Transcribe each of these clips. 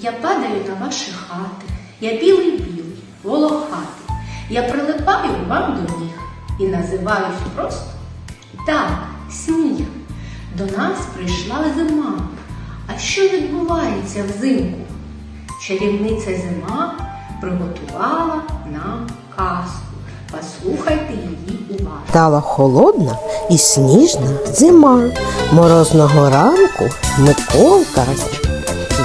Я падаю на ваші хати, я білий-білий, волохатий. Я прилипаю вам до ніг і називаюсь просто так, сніг. До нас прийшла зима. А що відбувається взимку? Чарівниця зима приготувала нам казку. Послухайте її уважно. Стала холодна і сніжна зима. Морозного ранку Миколка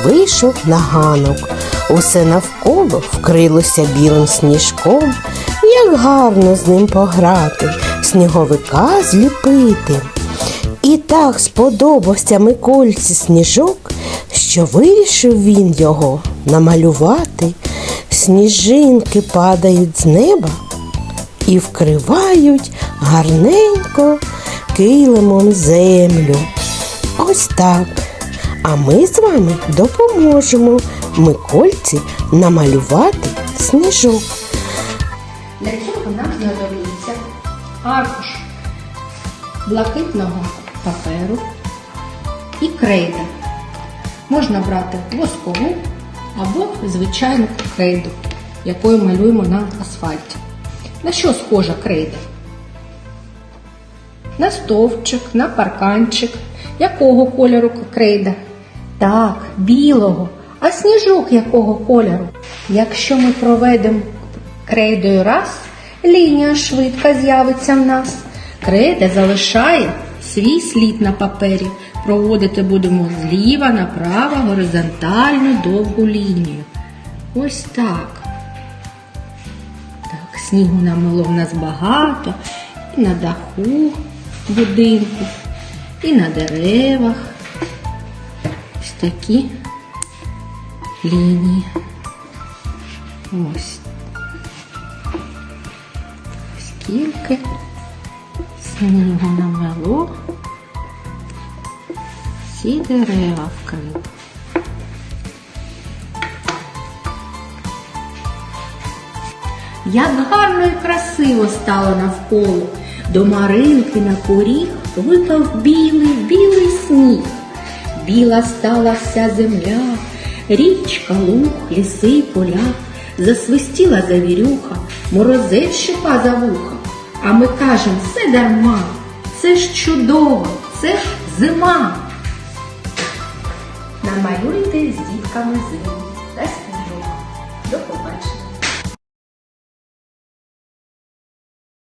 вийшов на ганок. Усе навколо вкрилося білим сніжком. Як гарно з ним пограти, сніговика зліпити. І так сподобався Микольці сніжок, що вирішив він його намалювати. Сніжинки падають з неба і вкривають гарненько килимом землю. Ось так. А ми з вами допоможемо Микольці намалювати сніжок. Для цього нам знадобиться аркуш блакитного паперу і крейда. Можна брати воскову або звичайну крейду, якою малюємо на асфальті. На що схожа крейда? На стовпчик, на парканчик. Якого кольору крейда? Так, білого. А сніжок якого кольору? Якщо ми проведемо крейдою раз, лінія швидко з'явиться в нас. Крейда залишає свій слід на папері. Проводити будемо зліва направо горизонтальну довгу лінію. Ось так. Так, снігу намило в нас багато, і на даху будинку, і на деревах. Такі лінії. Ось. Скільки снігу намело. Всі дерева вкрили. Як гарно і красиво стало навколо. До Маринки на поріг випав білий, білий сніг. Біла стала вся земля, річка, луг, ліси, поля. Засвистіла завірюха, морозець щипа за вуха. А ми кажем, все дарма, це ж чудово, це ж зима. Намалюйте з дітками зиму.